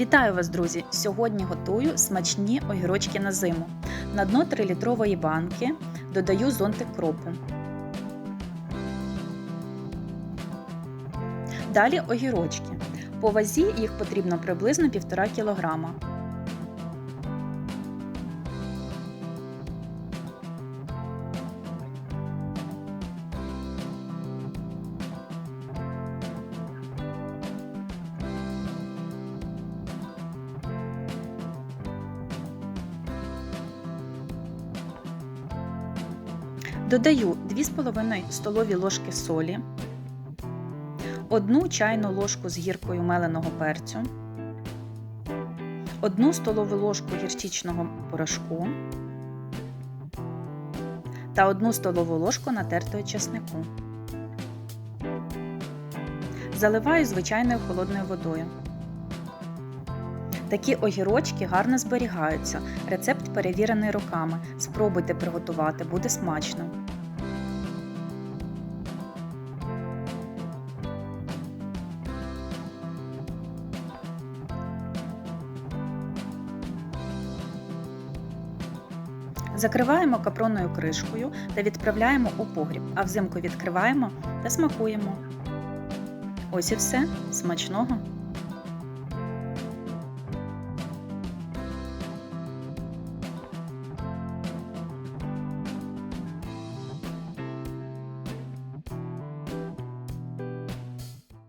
Вітаю вас, друзі! Сьогодні готую смачні огірочки на зиму. На дно 3-літрової банки додаю зонтик кропу. Далі огірочки. По вазі їх потрібно приблизно 1,5 кг. Додаю 2,5 столові ложки солі, 1 чайну ложку з гіркою меленого перцю, 1 столову ложку гірчичного порошку та 1 столову ложку натертої чеснику. Заливаю звичайною холодною водою. Такі огірочки гарно зберігаються. Рецепт перевірений роками. Спробуйте приготувати, буде смачно. Закриваємо капронною кришкою та відправляємо у погріб, а взимку відкриваємо та смакуємо. Ось і все. Смачного!